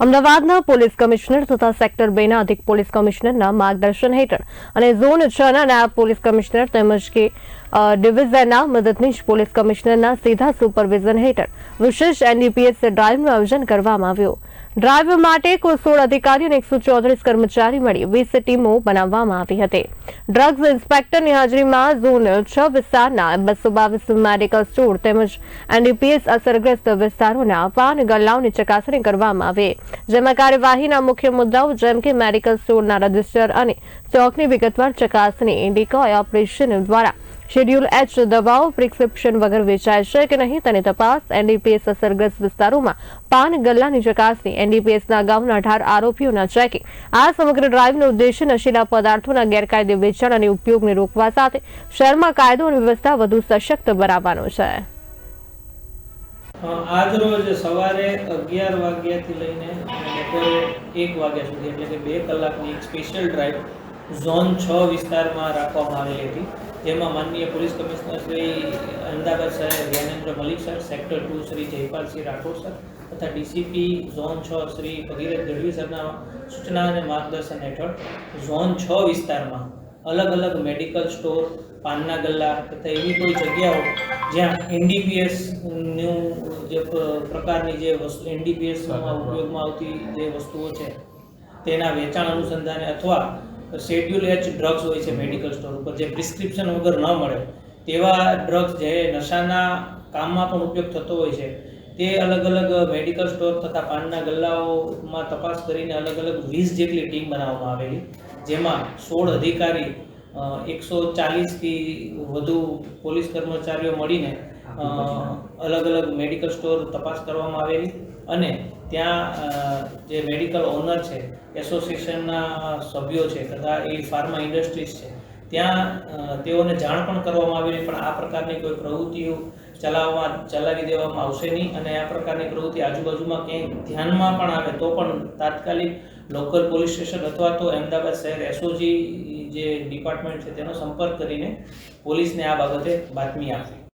અમદાવાદના police commissioner તથા sector બે ના અધિક પોલીસ કમિશનરના માર્ગદર્શન હેઠળ અને ઝોન છ ના નાયબ પોલીસ કમિશનર તેમજ કે ડિવિઝનના મદદનીશ પોલીસ કમિશનરના સીધા સુપરવિઝન હેઠળ વિશેષ એનડીપીએસ ડ્રાઇવનું આયોજન કરવામાં આવ્યું. ડ્રાઈવ માટે કુલ સોળ અધિકારી અને એકસો ચોત્રીસ કર્મચારી મળી. વીસ ટીમો બનાવવામાં આવી હતી. ડ્રગ્સ ઇન્સ્પેક્ટરની હાજરીમાં ઝોન છ વિસ્તારના બસો બાવીસ મેડિકલ સ્ટોર તેમજ એનડીપીએસ અસરગ્રસ્ત વિસ્તારોના પાન ગલ્લાઓની ચકાસણી કરવામાં આવી. જેમાં કાર્યવાહીના મુખ્ય મુદ્દાઓ જેમ કે મેડિકલ સ્ટોરના રજિસ્ટર અને સ્ટોકની વિગતવાર ચકાસણી, ડિકોય ઓપરેશન દ્વારા શેડ્યુલ એચ દવાઓ પ્રિસ્ક્રિપ્શન વગર વેચાય છે કે નહીં તેની તપાસ એનડીપીએસ અસરગ્રસ્ત વિસ્તારોમાં પાન ગલ્લાની ચકાસણી એનડીપીએસના અગાઉના અઢાર આરોપીઓના ચેકિંગ આ સમગ્ર ડ્રાઈવનો ઉદ્દેશ્ય નશીલા પદાર્થોના ગેરકાયદે વેચાણ અને ઉપયોગને રોકવા સાથે શહેરમાં કાયદો અને વ્યવસ્થા વધુ સશક્ત બનાવવાનો છે. આજ રોજ સવારે અગિયાર વાગ્યાથી લઈને એક વાગ્યા સુધી, એટલે કે બે કલાકની એક સ્પેશિયલ ડ્રાઈવ ઝોન છ વિસ્તારમાં રાખવામાં આવેલી હતી. જેમાં માનનીય પોલીસ કમિશનર શ્રી અમદાવાદ શહેર Gyanendra Malik sir, sector two Shri Jaipalsinh Rathod sir તથા ડીસીપી ઝોન છ શ્રી ભગીરથ ગઢવી સરના સૂચના અને માર્ગદર્શન હેઠળ ઝોન છ વિસ્તારમાં અલગ અલગ મેડિકલ સ્ટોર, પાનના ગલ્લા તથા એવી કોઈ જગ્યાઓ જ્યાં એનડીપીએસનું જે પ્રકારની જે વસ્તુ એનડીપીએસમાં ઉપયોગમાં આવતી જે વસ્તુઓ છે, તેના વેચાણ અનુસંધાને અથવા શેડ્યુલ એચ ડ્રગ્સ હોય છે મેડિકલ સ્ટોર ઉપર જે પ્રિસ્ક્રિપ્શન વગર ન મળે, તેવા ડ્રગ્સ જે નશાના કામમાં પણ ઉપયોગ થતો હોય છે, તે અલગ અલગ મેડિકલ સ્ટોર તથા પાનના ગલ્લાઓમાં તપાસ કરીને અલગ અલગ વીસ જેટલી ટીમ બનાવવામાં આવેલી, જેમાં સોળ અધિકારી એકસો ચાલીસથી વધુ પોલીસ કર્મચારીઓ મળીને અલગ અલગ મેડિકલ સ્ટોર તપાસ કરવામાં આવેલી અને ત્યાં જે મેડિકલ ઓનર છે, એસોસિએશનના સભ્યો છે, તથા એ ફાર્મા ઇન્ડસ્ટ્રીઝ છે, ત્યાં તેઓને જાણ પણ કરવામાં આવેલી, પણ આ પ્રકારની કોઈ પ્રવૃત્તિઓ ચલાવવા, ચલાવી દેવામાં આવશે નહીં અને આ પ્રકારની પ્રવૃત્તિ આજુબાજુમાં ક્યાંય ધ્યાનમાં પણ આવે તો પણ તાત્કાલિક લોકલ પોલીસ સ્ટેશન અથવા તો અમદાવાદ શહેર એસઓજી જે ડિપાર્ટમેન્ટ છે તેનો સંપર્ક કરીને પોલીસને આ બાબતે બાતમી આપવી